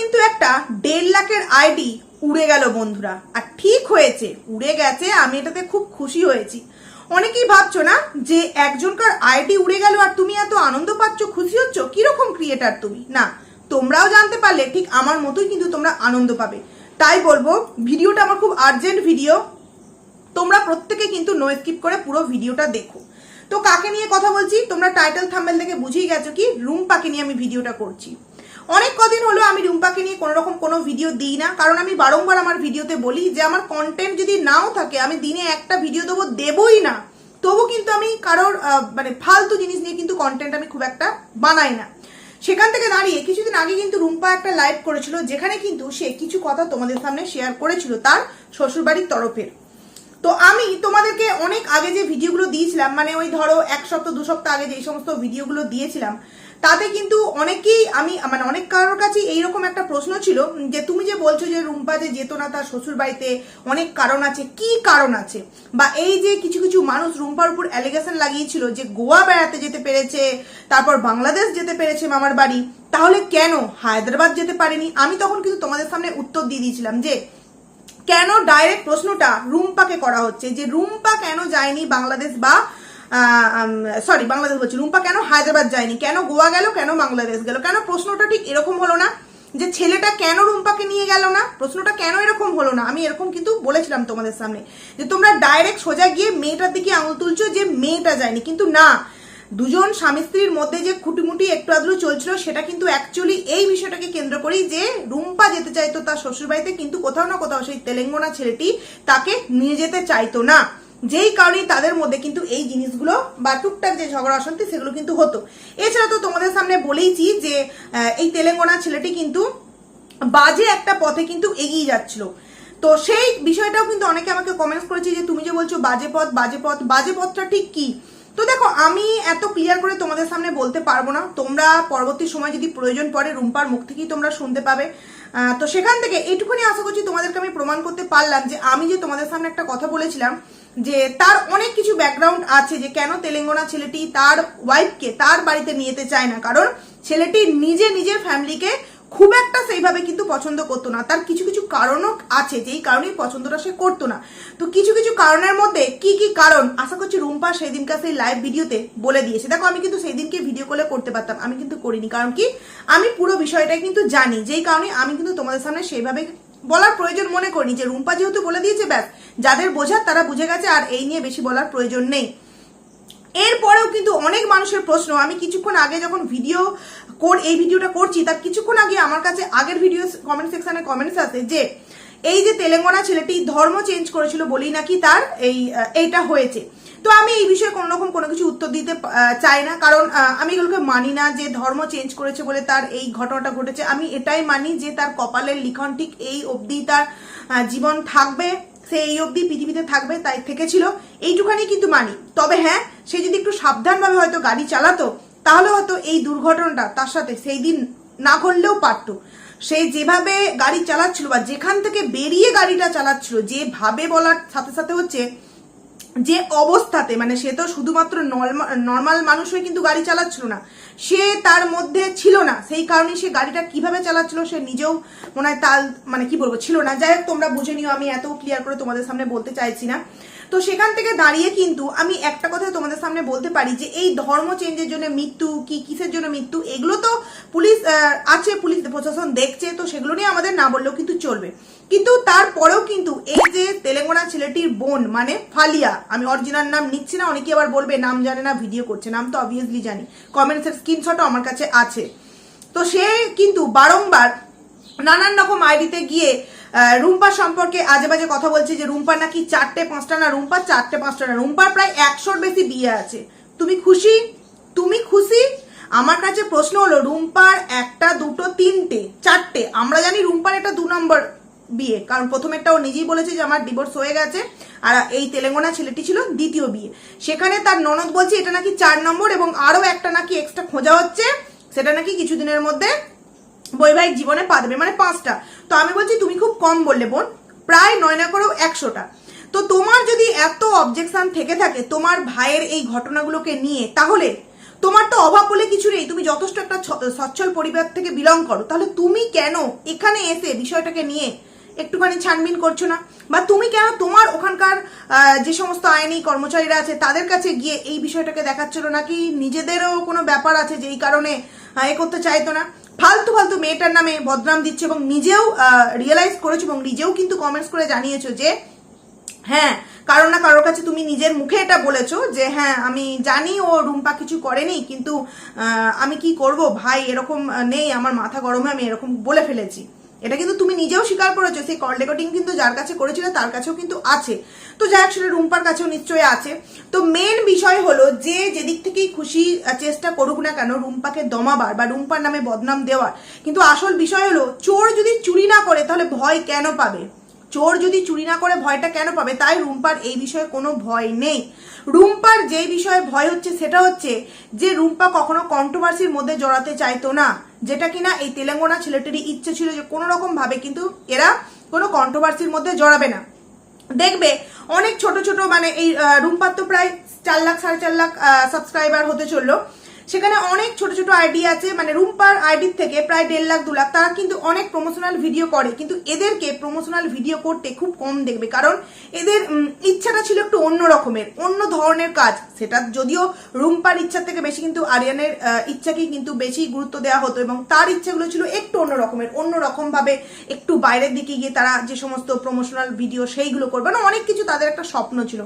কিন্তু একটা দেড় লাখের আইডি উড়ে গেল বন্ধুরা। আর ঠিক হয়েছে, উড়ে গেছে, আমি এটাতে খুব খুশি হয়েছি। অনেকেই ভাবছ না যে একজনকার আইডি উড়ে গেল আর তুমি এত আনন্দ পাচ্ছ, খুশি হচ্ছ? কীরকম ক্রিয়েটার তুমি? না, তোমরাও জানতে পারলে ঠিক আমার মতোই কিন্তু তোমরা আনন্দ পাবে। তাই বলব, ভিডিওটা আমার খুব আর্জেন্ট ভিডিও তোমরা প্রত্যেকে কিন্তু নো স্কিপ করে পুরো ভিডিওটা দেখো। তো কাকে নিয়ে কথা বলছি? তোমরা টাইটেল থাম্বেল থেকে বুঝেই গেছো কি রুম্পাকে নিয়ে আমি ভিডিওটা করছি। অনেক কদিন হলো আমি রুম্পাকে নিয়ে কোনো রকম কোনো ভিডিও দিই না, কারণ আমি বারংবার আমার ভিডিওতে বলি যে আমার কন্টেন্ট যদি নাও থাকে, আমি দিনে একটা ভিডিও দেবো, দেবই না। তবু কিন্তু আমি কারোর মানে ফালতু জিনিস নিয়ে কিন্তু কন্টেন্ট আমি খুব একটা বানাই না। সেখান থেকে দাঁড়িয়ে কিছুদিন আগে কিন্তু রুম্পা একটা লাইভ করেছিল, যেখানে কিন্তু সে কিছু কথা তোমাদের সামনে শেয়ার করেছিল তার শ্বশুরবাড়ির তরফের। তো আমি তোমাদেরকে অনেক আগে যে ভিডিওগুলো দিয়েছিলাম মানে ওই ধরো এক সপ্তাহ, দু সপ্তাহ আগে যে সমস্ত ভিডিওগুলো দিয়েছিলাম, তাতে কিন্তু অনেকেই আমি মানে অনেক কারোর কাছে এইরকম একটা প্রশ্ন ছিল, যে তুমি যে বলছো যে রুম্পা যে যেত না তার শ্বশুর বাড়িতে অনেক কারণ আছে, কি কারণ আছে? বা এই যে কিছু কিছু মানুষ রুম্পার উপর অ্যালিগেশন লাগিয়েছিল যে গোয়া বেড়াতে যেতে পেরেছে, তারপর বাংলাদেশ যেতে পেরেছে মামার বাড়ি, তাহলে কেন হায়দ্রাবাদ যেতে পারেনি? আমি তখন কিন্তু তোমাদের সামনে উত্তর দিয়ে দিয়েছিলাম যে কেন ডাইরেক্ট প্রশ্নটা রুম্পাকে করা হচ্ছে? যে রুম্পা কেন যায়নি বাংলাদেশ বা সরি বাংলাদেশ বলছি। রুম্পা কেন হায়দ্রাবাদ যায়নি? কেন গোয়া গেল? কেন বাংলাদেশ গেল? কেন প্রশ্নটা ঠিক এরকম হলো না? যে ছেলেটা কেন রুম্পাকে নিয়ে গেল না? প্রশ্নটা কেন এরকম হলো না? আমি এরকম কিন্তু বলেছিলাম তোমাদের সামনে। যে তোমরা ডাইরেক্ট সোজা গিয়ে মেয়েটার দিকে আঙুল তুলছো যে মেয়েটা যায়নি। কিন্তু না দুজন স্বামী স্ত্রীর মধ্যে যে খুঁটিমুটি একটু আধটু চলছিল, সেটা কিন্তু অ্যাকচুয়ালি এই বিষয়টাকে কেন্দ্র করেই যে রুম্পা যেতে চাইতো তার শ্বশুরবাড়িতে, কিন্তু কোথাও না কোথাও সেই তেলেঙ্গানা ছেলেটি তাকে নিয়ে যেতে চাইতো না। যেই কারণে তাদের মধ্যে কিন্তু এই জিনিসগুলো বা টুকটাক যে ঝগড়া অশান্তি, সেগুলো কিন্তু হতো। এছাড়া তো তোমাদের সামনে বলেইছি যে এই তেলেঙ্গানা ছেলেটি কিন্তু বাজে একটা পথে কিন্তু এগিয়ে যাচ্ছিল। তো সেই বিষয়টাও কিন্তু অনেকে আমাকে কমেন্টস করেছে যে, তুমি যে বলছো বাজে পথ বাজে পথ, বাজে পথটা ঠিক কি? তো দেখো, আমি এত ক্লিয়ার করে তোমাদের সামনে বলতে পারব না। তোমরা পরবর্তী সময় যদি প্রয়োজন পড়ে, রুম্পার মুখ থেকেই তোমরা শুনতে পাবে। তো সেখান থেকে এইটুকুনি আশা করছি তোমাদেরকে আমি প্রমাণ করতে পারলাম যে আমি যে তোমাদের সামনে একটা কথা বলেছিলাম, যে তার অনেক কিছু ব্যাকগ্রাউন্ড আছে যে কেন তেলেঙ্গানা ছেলেটি তার ওয়াইফকে তার বাড়িতে নিয়ে যেতে চায় না। কারণ ছেলেটি নিজে নিজের ফ্যামিলিকে খুব একটা সেইভাবে কিন্তু পছন্দ করতো না। তার কিছু কিছু কারণও আছে, যেই কারণেই পছন্দটা সে করতো না। তো কিছু কিছু কারণের মধ্যে কি কি কারণ, আশা করছি রুম্পা সেই দিনকার সেই লাইভ ভিডিওতে বলে দিয়েছে। দেখো, আমি কিন্তু সেই দিনকে ভিডিও কলে করতে পারতাম, আমি কিন্তু করিনি। কারণ কি? আমি পুরো বিষয়টা কিন্তু জানি, যেই কারণে আমি কিন্তু তোমাদের সামনে সেইভাবে বলার প্রয়োজন মনে করিনি। যে রুম্পা যেহেতু বলে দিয়েছে, ব্যাস, যাদের বোঝার তারা বুঝে গেছে, আর এই নিয়ে বেশি বলার প্রয়োজন নেই। এরপরেও কিন্তু অনেক মানুষের প্রশ্ন। আমি কিছুক্ষণ আগে যখন ভিডিও কোর, এই ভিডিওটা করছি, তার কিছুক্ষণ আগে আমার কাছে আগের ভিডিও কমেন্ট সেকশনে কমেন্টস আছে যে, এই যে তেলেঙ্গানা ছেলেটি ধর্ম চেঞ্জ করেছিল বলেই নাকি তার এই এইটা হয়েছে। তো আমি এই বিষয়ে কোনো রকম কোনো কিছু উত্তর দিতে চাই না। কারণ আমি এগুলোকে মানি না যে ধর্ম চেঞ্জ করেছে বলে তার এই ঘটনাটা ঘটেছে। আমি এটাই মানি যে তার কপালের লিখন ঠিক এই অবধি তার জীবন থাকবে। সে এই অবধি পৃথিবীতে থাকবে, তাই থেকেছিল। এইটুখানি কিন্তু মানি। তবে হ্যাঁ সে যদি একটু সাবধানভাবে হয়তো গাড়ি চালাতো, তাহলে হয়তো এই দুর্ঘটনাটা তার সাথে সেই দিন না ঘটলেও পারতো। সে যেভাবে গাড়ি চালাচ্ছিল বা যেখান থেকে বেরিয়ে গাড়িটা চালাচ্ছিল, যেভাবে বলার সাথে সাথে হচ্ছে, যে অবস্থাতে মানে সে তো শুধুমাত্র নর্মাল মানুষ হয়ে কিন্তু গাড়ি চালাচ্ছিল না সে তার মধ্যে ছিল না। সেই কারণে সে গাড়িটা কীভাবে চালাচ্ছিল সে নিজেও মনে হয় তাল মানে কি বলব, ছিল না। যাই হোক, তোমরা বুঝে নিও, আমি এত ক্লিয়ার করে তোমাদের সামনে বলতে চাইছি না। তো সেখান থেকে দাঁড়িয়ে কিন্তু আমি একটা কথা তোমাদের সামনে বলতে পারি যে, এই ধর্ম চেঞ্জের জন্য মৃত্যু, কি কিসের জন্য মৃত্যু, এগুলো তো পুলিশ আছে, পুলিশ প্রশাসন দেখছে, তো সেগুলো নিয়ে আমাদের না বললেও কিন্তু চলবে। কিন্তু তারপরেও কিন্তু এই যে তেলেঙ্গানা ছেলেটির বোন মানে ফালিয়া, আমি অরিজিনাল নাম নিচ্ছি না অনেকে আবার বলবে, নাম জানে না ভিডিও করছে, নাম তো অবভিয়াসলি জানি। কমেন্টসের স্ক্রিনশটও আমার কাছে আছে। তো সে কিন্তু বারংবার নানান রকম আইডিতে গিয়ে রুম্পা সম্পর্কে আজে বাজে কথা বলছে যে, রুম্পা নাকি চারটে পাঁচটা না, রুম্পা চারটে পাঁচটা না, রুম্পার প্রায় একশোর বেশি বিয়ে আছে। তুমি খুশি? তুমি খুশি? আমার কাছে প্রশ্ন হলো, রুম্পার একটা, দুটো, তিনটে, চারটে, আমরা জানি রুম্পার একটা দু নম্বর বিয়ে। কারণ প্রথমেরটা ও নিজেই বলেছে যে আমার ডিভোর্স হয়ে গেছে আর এই তেলেঙ্গানা ছেলেটি ছিল দ্বিতীয় বিয়ে। সেখানে তার ননদ বলছে, এটা নাকি চার নম্বর এবং আরও একটা নাকি এক্সট্রা খোঁজা হচ্ছে। সেটা নাকি কিছুদিনের মধ্যে বৈবাহিক জীবনে পা দেবে মানে পাঁচটা। তো আমি বলছি, তুমি খুব কম বললে বোন। প্রায় নয় না করেও একশোটা। তো তোমার যদি এত অবজেকশন থেকে থাকে তোমার ভাইয়ের এই ঘটনাগুলোকে নিয়ে, তাহলে তোমার তো অভাব বলে কিছু নেই। তুমি যথেষ্ট একটা সচ্ছল পরিবার থেকে বিলং করো। তাহলে তুমি কেন এখানে এসে বিষয়টাকে নিয়ে একটুখানি ছানবিন করছ না? বা তুমি কেন তোমার ওখানকার যে সমস্ত আইনি কর্মচারীরা আছে, তাদের কাছে গিয়ে এই বিষয়টাকে দেখাচ্ছিল নাকি নিজেদেরও কোনো ব্যাপার আছে যেই কারণে এ করতে চাইতো না? ফালতু ফালতু মেয়েটার নামে বদনাম দিচ্ছে এবং নিজেও রিয়েলাইজ করেছ এবং নিজেও কিন্তু কমেন্টস করে জানিয়েছো যে হ্যাঁ কারও না কারোর কাছে তুমি নিজের মুখে এটা বলেছ যে হ্যাঁ আমি জানি ও রুম্পা কিছু করেনি, কিন্তু আমি কি করব? ভাই, এরকম নেই, আমার মাথা গরমে, আমি এরকম বলে ফেলেছি। এটা কিন্তু তুমি নিজেও স্বীকার করেছ, সেই কল রেকর্ডিং কিন্তু যার কাছে করেছিল, তার কাছেও কিন্তু আছে। তো যাই হোক, সেটা রুম্পার কাছেও নিশ্চয়ই আছে। তো মেন বিষয় হলো যে যেদিক থেকেই খুশি চেষ্টা করুক না কেন, রুম্পাকে দমাবার বা রুম্পার নামে বদনাম দেওয়ার। কিন্তু আসল বিষয় হলো, চোর যদি চুরি না করে, তাহলে ভয় কেন পাবে? চোর যদি চুরি না করে, ভয়টা কেন পাবে? তাই রুম্পার এই বিষয়ে কোনো ভয় নেই। রুম্পার যেই বিষয়ে ভয় হচ্ছে, সেটা হচ্ছে যে রুম্পা কখনো কন্ট্রোভার্সির মধ্যে জড়াতে চাইতো না। যেটা কিনা এই তেলেঙ্গানা ছেলেটিরই ইচ্ছে ছিল যে কোনো রকম ভাবে কিন্তু এরা কোনো কন্ট্রোভার্সির মধ্যে জড়াবে না। দেখবে অনেক ছোট ছোট মানে এই রুমপাত্র প্রায় চার লাখ, সাড়ে চার লাখ সাবস্ক্রাইবার হতে চলল। সেখানে অনেক ছোট ছোট আইডি আছে মানে রুম্পার আইডির থেকে প্রায় দেড় লাখ, দু লাখ। তারা কিন্তু অনেক প্রমোশনাল ভিডিও করে, কিন্তু এদেরকে প্রমোশনাল ভিডিও করতে খুব কম দেখবে। কারণ এদের ইচ্ছাটা ছিল একটু অন্য রকমের, অন্য ধরনের কাজ। সেটা যদিও রুম্পার ইচ্ছা থেকে বেশি, কিন্তু আরিয়ানের ইচ্ছাকেই কিন্তু বেশি গুরুত্ব দেওয়া হতো, এবং তার ইচ্ছাগুলো ছিল একটু অন্য রকমের, অন্য রকম ভাবে একটু বাইরের দিকে গিয়ে তারা যে সমস্ত প্রমোশনাল ভিডিও সেইগুলো করবে। না অনেক কিছু তাদের একটা স্বপ্ন ছিল।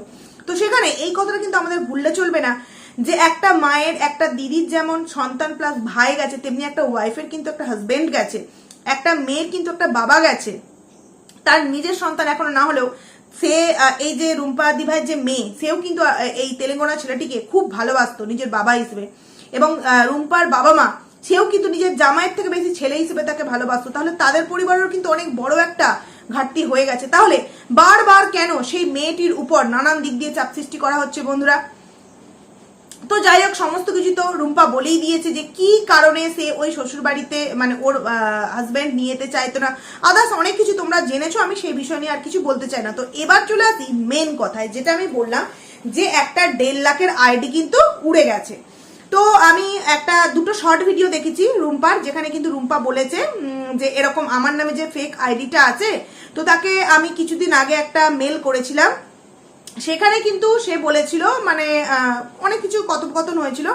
তো সেখানে এই কথাটা কিন্তু আমাদের ভুললে চলবে না। যে একটা মায়ের, একটা দিদির যেমন সন্তান প্লাস ভাই গেছে, তেমনি একটা ওয়াইফের কিন্তু একটা হাজবেন্ড গেছে, একটা মেয়ের কিন্তু একটা বাবা গেছে। তার নিজের সন্তান এখনও না হলেও সে এই যে রুম্পা দিভাইয়ের যে মেয়ে, সেও কিন্তু এই তেলেঙ্গানা ছেলেটিকে খুব ভালোবাসতো নিজের বাবা হিসেবে। এবং রুম্পার বাবা মা, সেও কিন্তু নিজের জামাইয়ের থেকে বেশি ছেলে হিসেবে তাকে ভালোবাসতো। তাহলে তাদের পরিবারেরও কিন্তু অনেক বড় একটা ঘাটতি হয়ে গেছে। তাহলে বারবার কেন সেই মেয়েটির উপর নানান দিক দিয়ে চাপ সৃষ্টি করা হচ্ছে বন্ধুরা? যাই হোক, সমস্ত কিছু তো রুম্পা বলেই দিয়েছে যে কি কারণে সে ওই শ্বশুর বাড়িতে মানে ওর হাজব্যান্ড নিয়ে যেতে চাইতো না। আদার্স অনেক কিছু তোমরা জেনেছো, আমি সেই বিষয় নিয়ে আর কিছু বলতে চাই না। তো এবার চলে আসি মেন কথায়, যেটা আমি বললাম যে একটা দেড় লাখের আইডি কিন্তু উড়ে গেছে। তো আমি একটা, দুটো শর্ট ভিডিও দেখেছি রুম্পার, যেখানে কিন্তু রুম্পা বলেছে যে এরকম আমার নামে যে ফেক আইডিটা আছে, তো তাকে আমি কিছুদিন আগে একটা মেল করেছিলাম সেখানে কিন্তু সে বলেছিল মানে অনেক কিছু কথোপকথন হয়েছিল।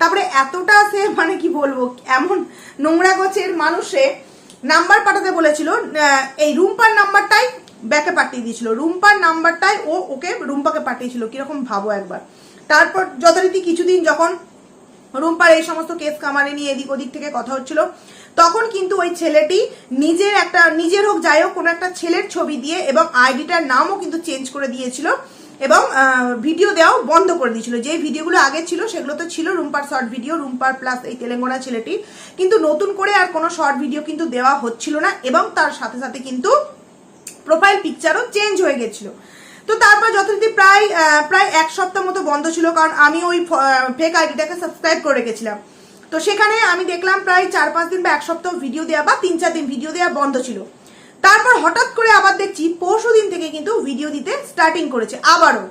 তারপরে এতটা সে মানে কি বলব, এমন নোংরা গোছের মানুষে নাম্বার পাঠাতে বলেছিল এই রুম্পার নাম্বারটাই ব্যাকে পাঠিয়ে দিয়েছিল। রুম্পার নাম্বারটাই ও ওকে রুম্পাকে পাঠিয়েছিল, কীরকম ভাবো একবার। তারপর যথারীতি কিছুদিন যখন রুম্পার এই সমস্ত কেস কামারি নিয়ে এদিক ওদিক থেকে কথা হচ্ছিল, তখন কিন্তু ওই ছেলেটি নিজের একটা, নিজের হোক, যাই হোক, কোনো একটা ছেলের ছবি দিয়ে এবং আইডিটার নামও কিন্তু চেঞ্জ করে দিয়েছিল। এবং ভিডিও দেওয়াও বন্ধ করে দিয়েছিল। যে ভিডিওগুলো আগে ছিল, সেগুলো তো ছিল, রুম্পার শর্ট ভিডিও রুম্পার প্লাস এই তেলেঙ্গানা ছেলেটি। কিন্তু নতুন করে আর কোনো শর্ট ভিডিও কিন্তু দেওয়া হচ্ছিল না এবং তার সাথে সাথে কিন্তু প্রোফাইল পিকচারও চেঞ্জ হয়ে গেছিল। তো তারপর যথারীতি প্রায় প্রায় এক সপ্তাহ মতো বন্ধ ছিল কারণ আমি ওই ফেক আইডিটাকে সাবস্ক্রাইব করে রেখেছিলাম। তো সেখানে আমি দেখলাম প্রায় চার পাঁচ দিন বা এক সপ্তাহ ভিডিও দেওয়া বা তিন চার দিন ভিডিও দেওয়া বন্ধ ছিল। তারপর হঠাৎ করে আবার দেখছি পরশু দিন থেকে কিন্তু ভিডিও দিতে স্টার্টিং করেছে, আবারও।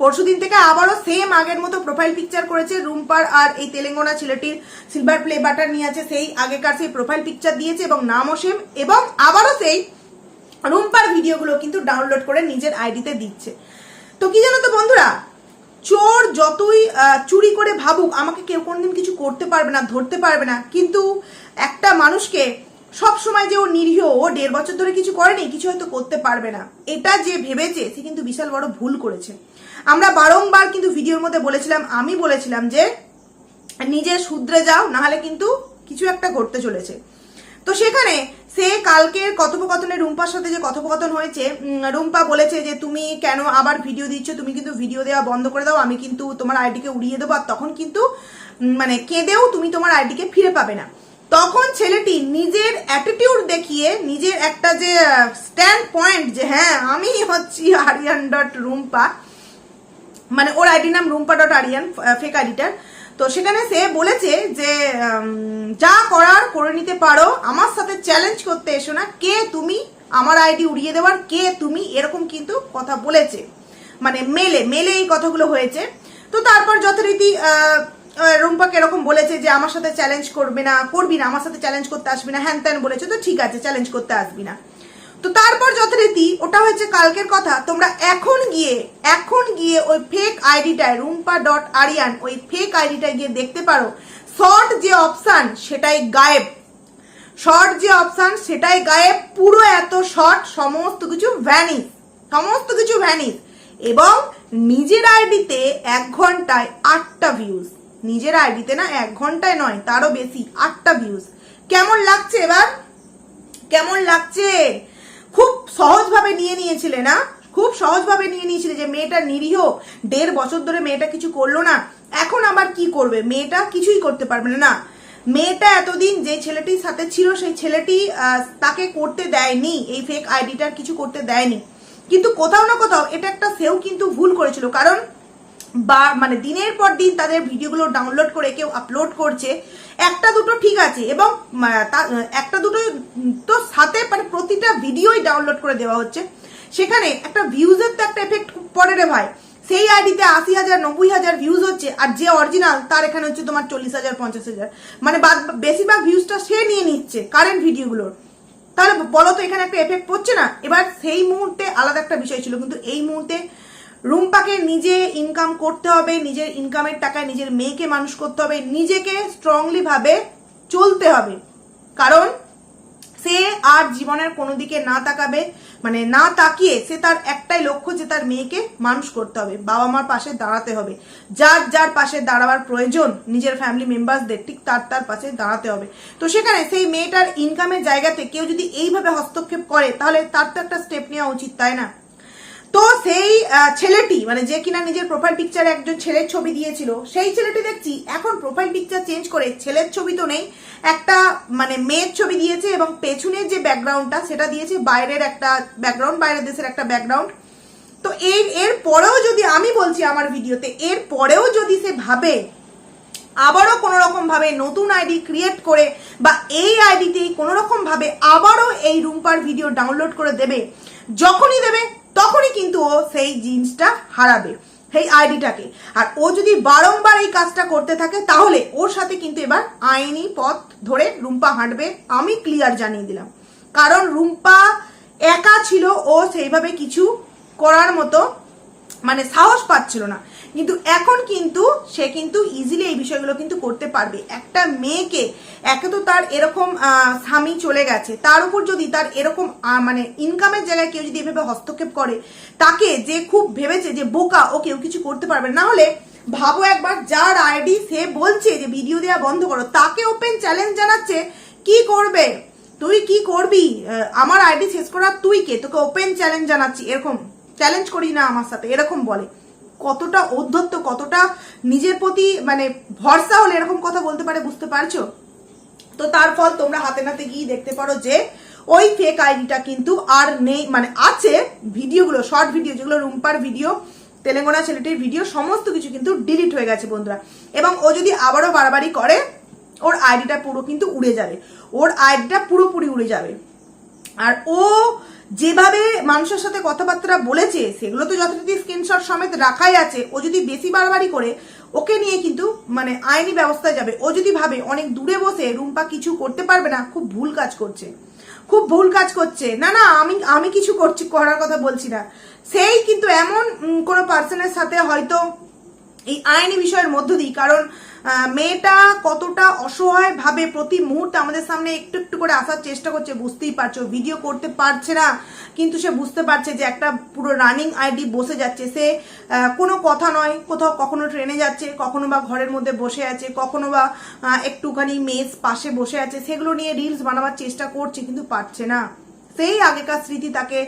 পরশু দিন থেকে আবারও সেম আগের মতো প্রোফাইল পিকচার করেছে রুম্পার আর এই তেলেঙ্গানা ছেলেটির সিলভার প্লে বাটার নিয়ে আছে, সেই আগেকার সেই প্রোফাইল পিকচার দিয়েছে এবং নামও সেম এবং আবারও সেই রুম্পার ভিডিওগুলো কিন্তু ডাউনলোড করে নিজের আইডিতে দিচ্ছে। তো কি জানো তো বন্ধুরা? চোর যতই চুরি করে ভাবুক, আমাকে কেউ কোনদিন কিছু করতে পারবে না, ধরতে পারবে না, কিন্তু একটা মানুষকে সব সময় যে ও নিরীহ, ও দেড় বছর ধরে কিছু করেনি, কিছু হয়তো করতে পারবে না। এটা যে ভেবেছে, সে কিন্তু বিশাল বড় ভুল করেছে। আমরা বারংবার কিন্তু ভিডিওর মধ্যে বলেছিলাম, আমি বলেছিলাম যে, নিজে শুধরে যাও, নাহলে কিন্তু কিছু একটা ঘটতে চলেছে। তো সেখানে সে কালকের কথোপকথনে রুম্পার সাথে যে কথোপকথন হয়েছে রুম্পা বলেছে যে, তুমি কেন আবার ভিডিও দিচ্ছ? তুমি কিন্তু ভিডিও দেওয়া বন্ধ করে দাও, আমি কিন্তু তোমার আইডিকে উড়িয়ে দেবো। আর তখন কিন্তু মানে কেঁদেও তুমি তোমার আইডিকে ফিরে পাবে না। তখন ছেলেটি নিজের অ্যাটিটিউড দেখিয়ে নিজের একটা যে স্ট্যান্ড পয়েন্ট যে হ্যাঁ আমি হচ্ছি আরিয়ান ডট রুম্পা মানে ওর আইডি নাম রুম্পা ডট আরিয়ান ফেক আইডিটার তো সেখানে সে বলেছে যে যা করার করে নিতে পারো, আমার সাথে চ্যালেঞ্জ করতে এসো না। কে তুমি? আমার আইডি উড়িয়ে দেওয়ার কে তুমি? এরকম কিন্তু কথা বলেছে। মানে মেলে মেলে এই কথাগুলো হয়েছে। তো তারপর যথারীতি রুম্পাকে এরকম বলেছে যে আমার সাথে চ্যালেঞ্জ করবে না, করবি না, আমার সাথে চ্যালেঞ্জ করতে আসবি না, হ্যান ত্যান বলেছে, তো ঠিক আছে চ্যালেঞ্জ করতে আসবি না। তো তারপর যথারীতি ওটা হচ্ছে কালকের কথা, তোমরা এখন গিয়ে এখন গিয়ে ওই ফেক আইডিটায় রুম্পা ডট আরিয়ান ওই ফেক আইডিটায় গিয়ে দেখতে পারো শর্ট যে অপশান সেটাই গায়েব। শর্ট যে অপশান সেটাই গায়েব, পুরো এত শর্ট সমস্ত কিছু ভ্যানিস সমস্ত কিছু ভ্যানিস এবং নিজের আইডিতে এক ঘন্টায় আটটা ভিউজ নিজের আইডিতে না এক ঘন্টায় নয়, তারও বেশি, আটটা ভিউজ কেমন লাগছে এবার? কেমন লাগছে? খুব সহজভাবে নিয়ে নিয়েছিলে না? খুব সহজভাবে নিয়ে নিয়েছিলে যে মেয়েটা নিরীহ, দেড় বছর ধরে মেয়েটা কিছু করল না। এখন আবার কি করবে? মেয়েটা কিছুই করতে পারবে না। না মেয়েটা এতদিন যে ছেলেটির সাথে ছিল, সেই ছেলেটি তাকে করতে দেয়নি। এই ফেক আইডিটার কিছু করতে দেয়নি। কিন্তু কোথাও না কোথাও এটা একটা সেও কিন্তু ভুল করেছিল। কারণ বা মানে দিনের পর দিন তাদের ভিডিওগুলো ডাউনলোড করে কেউ আপলোড করছে, একটা দুটো ঠিক আছে এবং একটা দুটো তো সাথে মানে প্রতিটা ভিডিওই ডাউনলোড করে দেওয়া হচ্ছে। সেখানে একটা ভিউজের তো একটা এফেক্ট পড়ে রে ভাই। সেই আইডিতে আশি হাজার, নব্বই হাজার ভিউজ হচ্ছে, আর যে অরিজিনাল তার এখানে হচ্ছে তোমার চল্লিশ হাজার, পঞ্চাশ হাজার। মানে বেশিরভাগ ভিউজটা সে নিয়ে নিচ্ছে কারেন্ট ভিডিওগুলোর তাহলে বলো তো এখানে একটা এফেক্ট পড়ছে না? এবার সেই মুহূর্তে আলাদা একটা বিষয় ছিল, কিন্তু এই মুহূর্তে রুম্পাকে নিজে ইনকাম করতে হবে, নিজের ইনকামের টাকায় নিজের মেয়েকে মানুষ করতে হবে, নিজেকে স্ট্রংলি ভাবে চলতে হবে। কারণ সে আর জীবনের কোনো দিকে না তাকাবে মানে না তাকিয়ে সে তার একটাই লক্ষ্য যে তার মেয়েকে মানুষ করতে হবে বাবা মার পাশে দাঁড়াতে হবে। যার যার পাশে দাঁড়াবার প্রয়োজন নিজের ফ্যামিলি মেম্বারসদের ঠিক তার তার পাশে দাঁড়াতে হবে। তো সেখানে সেই মেয়েটার ইনকামের জায়গাতে কেউ যদি এইভাবে হস্তক্ষেপ করে, তাহলে তার তো একটা স্টেপ নেওয়া উচিত, তাই না? তো সেই ছেলেটি মানে যে কিনা নিজের প্রোফাইল পিকচারে একজন ছেলের ছবি দিয়েছিল, সেই ছেলেটি দেখছি এখন প্রোফাইল পিকচার চেঞ্জ করে ছেলের ছবি তো নেই, একটা মানে মেয়ের ছবি দিয়েছে এবং পেছনের যে ব্যাকগ্রাউন্ডটা সেটা দিয়েছে বাইরের একটা ব্যাকগ্রাউন্ড বাইরের দেশের একটা ব্যাকগ্রাউন্ড তো এর এর পরেও যদি আমি বলছি আমার ভিডিওতে, এর পরেও যদি সে ভাবে, আবারও কোনো রকম ভাবে নতুন আইডি ক্রিয়েট করে বা এই আইডিতেই কোনো রকম ভাবে আবারও এই রুম্পার ভিডিও ডাউনলোড করে দেবে, যখনই দেবে তখনই কিন্তু ও সেই জিন্সটা হারাবে, সেই আইডিটাকে। আর ও যদি বারংবার এই কাজটা করতে থাকে, তাহলে ওর সাথে কিন্তু এবার আইনি পথ ধরে রুম্পা হাঁটবে, আমি ক্লিয়ার জানিয়ে দিলাম। কারণ রুম্পা একা ছিল, ও সেইভাবে কিছু করার মতো মানে সাহস পাচ্ছিল না। কিন্তু এখন কিন্তু সে কিন্তু ইজিলি এই বিষয়গুলো কিন্তু করতে পারবে। একটা মেয়েকে, একে তো তার এরকম স্বামী চলে গেছে। তার উপর যদি তার এরকম মানে ইনকামের জায়গায় কেউ যদি এভাবে হস্তক্ষেপ করে, তাকে যে খুব ভেবেছে যে বোকা, ও কেউ কিছু করতে পারবে না। হলে ভাবো একবার, যার আইডি সে বলছে যে ভিডিও দেওয়া বন্ধ করো, তাকে ওপেন চ্যালেঞ্জ জানাচ্ছে, কি করবে? তুই কি করবি? আমার আইডি শেষ করার তুই কে? তোকে ওপেন চ্যালেঞ্জ জানাচ্ছি, এরকম। চ্যালেঞ্জ করি না আমার সাথে, এরকম বলে। কতটা অধ্যত্ত কতটা নিজের প্রতি মানে ভরসা হলে এরকম কথা বলতে পারে বুঝতে পারছ? তো তার ফল তোমরা হাতে নাতে গিয়ে দেখতে পারো যে, ওই ফেক আইডিটা কিন্তু আর নেই মানে আছে ভিডিওগুলো শর্ট ভিডিও যেগুলো রুম্পার ভিডিও তেলেঙ্গানা ছেলেটির ভিডিও সমস্ত কিছু কিন্তু ডিলিট হয়ে গেছে বন্ধুরা। এবং ও যদি আবারও বাড়াবাড়ি করে, ওর আইডিটা পুরো কিন্তু উড়ে যাবে। ওর আইডিটা পুরোপুরি উড়ে যাবে। আর ও যেভাবে মানুষের সাথে কথাবার্তা বলেছে, সেগুলো তো যথারীতি স্ক্রিনশট সমেত রাখাই আছে। ও যদি বেশি বাড়াবাড়ি করে, ওকে নিয়ে কিন্তু মানে আইনি ব্যবস্থায় যাবে। ও যদি ভাবে অনেক দূরে বসে রুম্পা কিছু করতে পারবে না, খুব ভুল কাজ করছে। খুব ভুল কাজ করছে। না না, আমি আমি কিছু করছি, করার কথা বলছি না। সেই কিন্তু এমন কোনো পার্সনের সাথে হয়তো এই আইনি বিষয়ের মধ্য দিই। কারণ মেয়েটা কতটা অসহায় ভাবে প্রতি মুহূর্তে আমাদের সামনে একটু একটু করে আসার চেষ্টা করছে, বুঝতেই পারছ ভিডিও করতে পারছে না। কিন্তু সে বুঝতে পারছে যে একটা পুরো রানিং আইডি বসে যাচ্ছে। সে কোনো কথা নয়, কোথাও কখনো ট্রেনে যাচ্ছে, কখনো বা ঘরের মধ্যে বসে আছে, কখনো বা একটুখানি মেস পাশে বসে আছে। সেগুলো নিয়ে রিলস বানাবার চেষ্টা করছে, কিন্তু পারছে না। সেই আগেকার স্মৃতি তাকে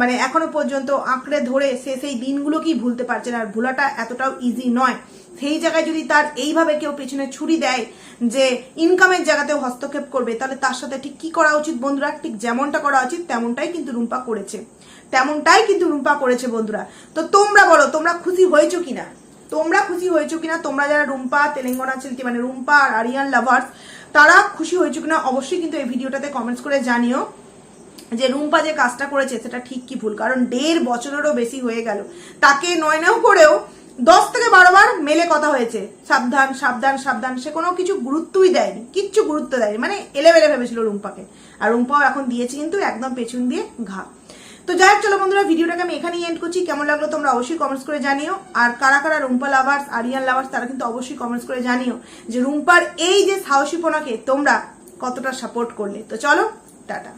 মানে এখনও পর্যন্ত আঁকড়ে ধরে সে সেই দিনগুলোকেই ভুলতে পারছে না। আর ভোলাটা এতটাও ইজি নয়। সেই জায়গায় যদি তার এইভাবে কেউ পেছনে ছুরি দেয় যে ইনকামের জায়গাতেও হস্তক্ষেপ করবে, তাহলে তার সাথে ঠিক কি করা উচিত বন্ধুরা? ঠিক যেমনটা করা উচিত, তেমনটাই কিন্তু রুম্পা করেছে। তেমনটাই কিন্তু রুম্পা করেছে বন্ধুরা। তো তোমরা বলো, তোমরা খুশি হয়েছো কিনা? তোমরা খুশি হয়েছো কিনা? তোমরা যারা রুম্পা, তেলেঙ্গানা ছেলতি মানে রুম্পা আর আরিয়ান লাভার্স তারা খুশি হয়েছো কিনা? অবশ্যই কিন্তু এই ভিডিওটাতে কমেন্টস করে জানিও। যে রুম্পা যে কাজটা করেছে, সেটা ঠিক কি ভুল? কারণ দেড় বছরেরও বেশি হয়ে গেল। তাকে নয় নাও করেও দশ থেকে বারো বার মেলে কথা হয়েছে। সাবধান সাবধান সাবধান। সে কোনো কিছু গুরুত্বই দেয়নি, কিচ্ছু গুরুত্ব দেয়নি। মানে এলেবেলে ভেবেছিল রুম্পাকে। আর রুম্পাও এখন দিয়েছে কিন্তু একদম পেছন দিয়ে ঘা। তো যাই হোক, চলো বন্ধুরা, ভিডিওটাকে আমি এখানেই এন্ড করছি। কেমন লাগল তোমরা অবশ্যই কমেন্টস করে জানিও। আর কারা কারা রুম্পা লাভার্স আরিয়ান লাভার্স তারা কিন্তু অবশ্যই কমেন্টস করে জানিও যে রুম্পার এই যে সাহসীপনাকে তোমরা কতটা সাপোর্ট করলে। তো চলো, টাটা।